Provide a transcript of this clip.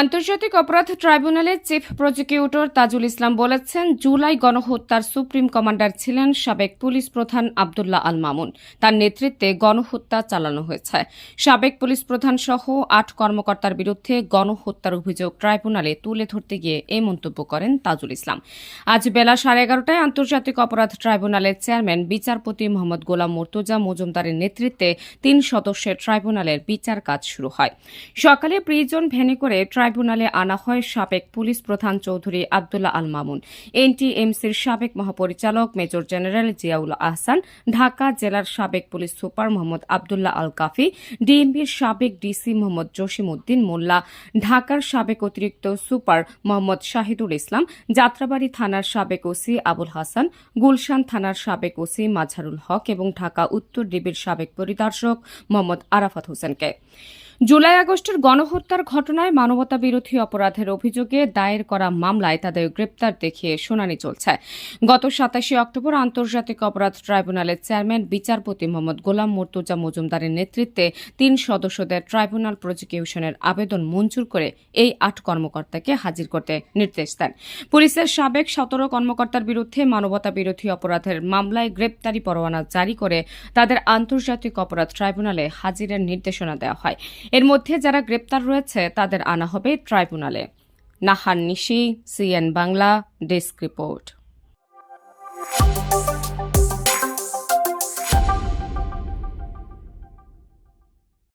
আন্তর্জাতিক অপরাধ ট্রাইব্যুনালের চিফ প্রসিকিউটর তাজুল ইসলাম বলেছেন, জুলাই গণহত্যার সুপ্রিম কমান্ডার ছিলেন সাবেক পুলিশ প্রধান আবদুল্লাহ আল মামুন। তার নেতৃত্বে গণহত্যা চালানো হয়েছে। সাবেক পুলিশ প্রধান সহ আট কর্মকর্তার বিরুদ্ধে গণহত্যার অভিযোগ ট্রাইব্যুনালে তুলে ধরতে গিয়ে এ মন্তব্য করেন তাজুল ইসলাম। আজ বেলা সাড়ে এগারোটায় আন্তর্জাতিক অপরাধ ট্রাইব্যুনালের চেয়ারম্যান, বিচারপতি মোহাম্মদ গোলাম মুর্তজা মজুমদারের নেতৃত্বে তিন সদস্যের ট্রাইব্যুনালের বিচার কাজ শুরু হয়। সকালে প্রিজন ভ্যানে করে ট্রাইব্যুনালে আনা হয় সাবেক পুলিশ প্রধান চৌধুরী আবদুল্লাহ আল মামুন। এনটিএমসির সাবেক মহাপরিচালক মেজর জেনারেল জিয়াউল আহসান, ঢাকা জেলার সাবেক পুলিশ সুপার মোহাম্মদ আবদুল্লাহ আল কাফি ডিএমপির সাবেক ডিসি মোহাম্মদ জসিম উদ্দিন মোল্লা, ঢাকার সাবেক অতিরিক্ত সুপার মোহাম্মদ শাহিদুল ইসলাম, যাত্রাবাড়ি থানার সাবেক ওসি আবুল হাসান, গুলশান থানার সাবেক ওসি মাঝারুল হক এবং ঢাকা উত্তর ডিবির সাবেক পরিদর্শক মোহাম্মদ আরাফাত হোসেনকে। জুলাই আগস্টের গণহত্যার ঘটনায় মানবতা বিরোধী অপরাধের অভিযোগে দায়ের করা মামলায় তাদের গ্রেপ্তার দেখিয়ে শুনানি চলছে। গত সাতাশে অক্টোবর আন্তর্জাতিক অপরাধ ট্রাইব্যুনালের চেয়ারম্যান, বিচারপতি মোহাম্মদ গোলাম মুর্তুজা মজুমদারের নেতৃত্বে তিন সদস্যদের ট্রাইব্যুনাল প্রসিকিউশনের আবেদন মঞ্জুর করে এই আট কর্মকর্তাকে হাজির করতে নির্দেশ দেন। পুলিশের সাবেক সতেরো কর্মকর্তার বিরুদ্ধে মানবতা বিরোধী অপরাধের মামলায় গ্রেপ্তারি পরোয়ানা জারি করে তাদের আন্তর্জাতিক অপরাধ ট্রাইব্যুনালে হাজিরের নির্দেশনা দেওয়া হয়। এর মধ্যে যারা গ্রেপ্তার রয়েছে, তাদের আনা হবে ট্রাইব্যুনালে। Nahar Nishi, CN Bangla, desk report.